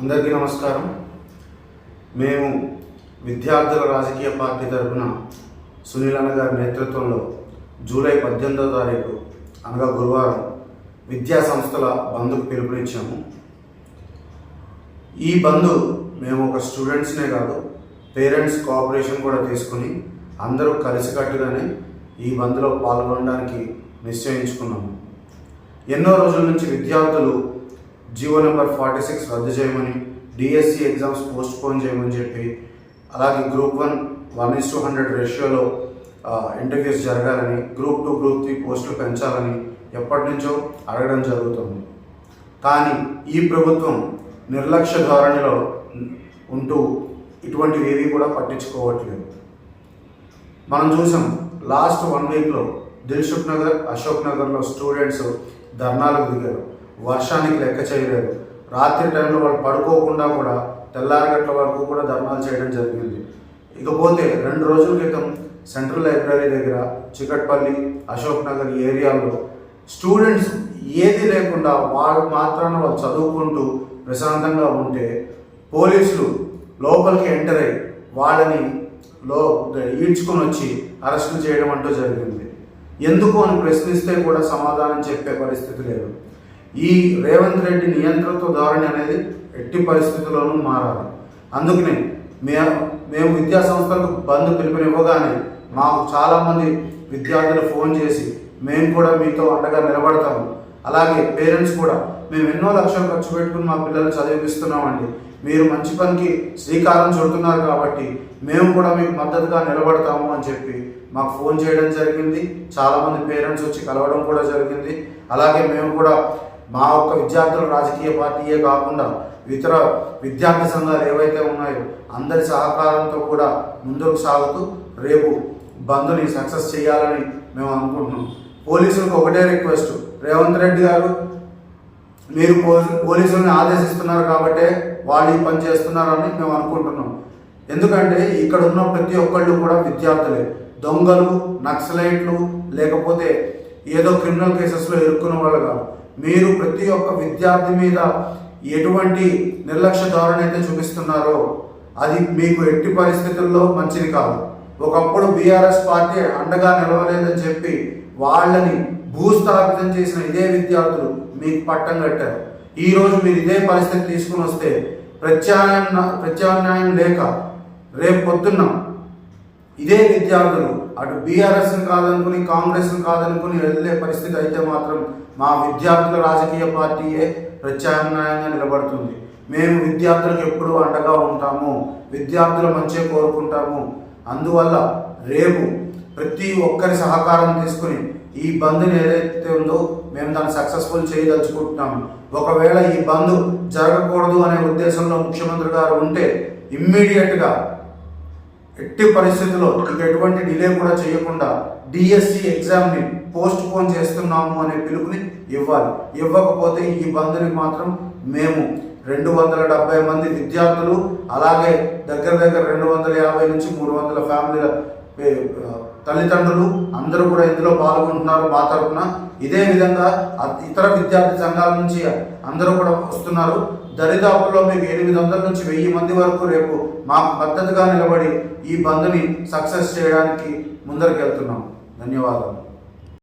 అందరికీ నమస్కారం. మేము విద్యార్థుల రాజకీయ పార్టీ తరఫున సునీల్ అన్న గారి నేతృత్వంలో జూలై పద్దెనిమిదో తారీఖు అనగా గురువారం విద్యా సంస్థల బంధుకు పిలుపునిచ్చాము. ఈ బంధు మేము ఒక స్టూడెంట్స్నే కాదు పేరెంట్స్ కోఆపరేషన్ కూడా తీసుకుని అందరూ కలిసికట్టుగానే ఈ బంద్లో పాల్గొనడానికి నిశ్చయించుకున్నాము. ఎన్నో రోజుల నుంచి విద్యార్థులు జియో నెంబర్ ఫార్టీ సిక్స్ రద్దు చేయమని డిఎస్సి ఎగ్జామ్స్ పోస్ట్ పోన్ చేయమని చెప్పి అలాగే group one one is two hundred రేషియోలో ఇంటర్వ్యూస్ జరగాలని గ్రూప్ టూ గ్రూప్ త్రీ పోస్టులు పెంచాలని ఎప్పటి నుంచో అడగడం జరుగుతుంది. కానీ ఈ ప్రభుత్వం నిర్లక్ష్య ధోరణిలో ఉంటూ ఇటువంటివి ఏవి కూడా పట్టించుకోవట్లేదు. మనం చూసాం లాస్ట్ వన్ వీక్లో దిల్సుఖ్ నగర్ అశోక్ నగర్లో స్టూడెంట్స్ ధర్నాలకు దిగారు. వర్షానికి లెక్క చేయలేదు. రాత్రి టైంలో వాళ్ళు పడుకోకుండా కూడా తెల్లారగట్ల వరకు కూడా ధర్నాలు చేయడం జరిగింది. ఇకపోతే రెండు రోజుల క్రితం సెంట్రల్ లైబ్రరీ దగ్గర చికట్పల్లి అశోక్ నగర్ ఏరియాలో స్టూడెంట్స్ ఏది లేకుండా వాళ్ళు మాత్రాన వాళ్ళు చదువుకుంటూ ప్రశాంతంగా ఉంటే పోలీసులు లోపలికి ఎంటర్ అయ్యి వాళ్ళని లో ఈడ్చుకొని వచ్చి అరెస్టులు చేయడం అంటూ జరిగింది. ఎందుకు అని ప్రశ్నిస్తే కూడా సమాధానం చెప్పే పరిస్థితి లేదు. ఈ రేవంత్ రెడ్డి నియంత్రణతో ధోరణి అనేది ఎట్టి పరిస్థితుల్లోనూ మారాలి అందుకనే మేము మేము విద్యా సంస్థలకు బంద్ పిలుపునివ్వగానే మాకు చాలామంది విద్యార్థులు ఫోన్ చేసి మేము కూడా మీతో అండగా నిలబడతాము. అలాగే పేరెంట్స్ కూడా మేము ఎన్నో లక్షలు ఖర్చు పెట్టుకుని మా పిల్లలు చదివిస్తున్నామండి మీరు మంచి పనికి శ్రీకారం చుడుతున్నారు కాబట్టి మేము కూడా మీకు మద్దతుగా నిలబడతాము అని చెప్పి మాకు ఫోన్ చేయడం జరిగింది. చాలామంది పేరెంట్స్ వచ్చి కలవడం కూడా జరిగింది. అలాగే మేము కూడా మా ఒక్క విద్యార్థుల రాజకీయ పార్టీయే కాకుండా ఇతర విద్యార్థి సంఘాలు ఏవైతే ఉన్నాయో అందరి సహకారంతో కూడా ముందుకు సాగుతూ రేపు బంద్ని సక్సెస్ చేయాలని మేము అనుకుంటున్నాం. పోలీసులకు ఒకటే రిక్వెస్ట్. రేవంత్ రెడ్డి గారు మీరు పోలీసులను ఆదేశిస్తున్నారు కాబట్టే వాళ్ళు ఈ పని చేస్తున్నారని మేము అనుకుంటున్నాం. ఎందుకంటే ఇక్కడ ఉన్న ప్రతి ఒక్కళ్ళు కూడా విద్యార్థులే. దొంగలు నక్సలైట్లు లేకపోతే ఏదో క్రిమినల్ కేసెస్లో ఇరుక్కున్న వాళ్ళు కాదు. మీరు ప్రతి ఒక్క విద్యార్థి మీద ఎటువంటి నిర్లక్ష్య ధోరణి అయితే చూపిస్తున్నారో అది మీకు ఎట్టి పరిస్థితుల్లో మంచిది కాదు. ఒకప్పుడు బీఆర్ఎస్ పార్టీ అండగా నిలవలేదని చెప్పి వాళ్ళని భూస్థాపితం చేసిన ఇదే విద్యార్థులు మీకు పట్టం కట్టారు. ఈరోజు మీరు ఇదే పరిస్థితి తీసుకుని వస్తే ప్రత్యామ్నాయం ప్రత్యామ్నాయం లేక రేపు పొద్దున్న ఇదే విద్యార్థులు అటు బీఆర్ఎస్ని కాదనుకుని కాంగ్రెస్ని కాదనుకుని వెళ్ళే పరిస్థితి అయితే మాత్రం మా విద్యార్థుల రాజకీయ పార్టీయే ప్రత్యామ్నాయంగా నిలబడుతుంది. మేము విద్యార్థులకు ఎప్పుడూ అండగా ఉంటాము విద్యార్థుల మంచిగా కోరుకుంటాము. అందువల్ల రేపు ప్రతి ఒక్కరి సహకారం తీసుకుని ఈ బంద్ని ఏదైతే ఉందో మేము దాన్ని సక్సెస్ఫుల్ చేయదలుచుకుంటున్నాము ఒకవేళ ఈ బంద్ జరగకూడదు అనే ఉద్దేశంలో ముఖ్యమంత్రి గారు ఉంటే ఇమ్మీడియట్గా ఎట్టి పరిస్థితుల్లో ఇక ఎటువంటి డిలే కూడా చేయకుండా డిఎస్సి ఎగ్జామ్ని పోస్ట్ పోన్ చేస్తున్నాము అనే పిలుపుని ఇవ్వాలి. ఇవ్వకపోతే ఈ బంద్ని మాత్రం మేము రెండు వందల డెబ్బై మంది విద్యార్థులు అలాగే దగ్గర దగ్గర రెండు వందల యాభై నుంచి మూడు వందల ఫ్యామిలీల తల్లిదండ్రులు అందరూ కూడా ఇందులో పాల్గొంటున్నారు మా తరఫున. ఇదే విధంగా ఇతర విద్యార్థి సంఘాల నుంచి అందరూ కూడా వస్తున్నారు. దరిదాపుల్లో మీకు ఎనిమిది వందల నుంచి వెయ్యి మంది వరకు రేపు మాకు మద్దతుగా నిలబడి ఈ బంద్ని సక్సెస్ చేయడానికి ముందరికెళ్తున్నాం. ధన్యవాదాలు.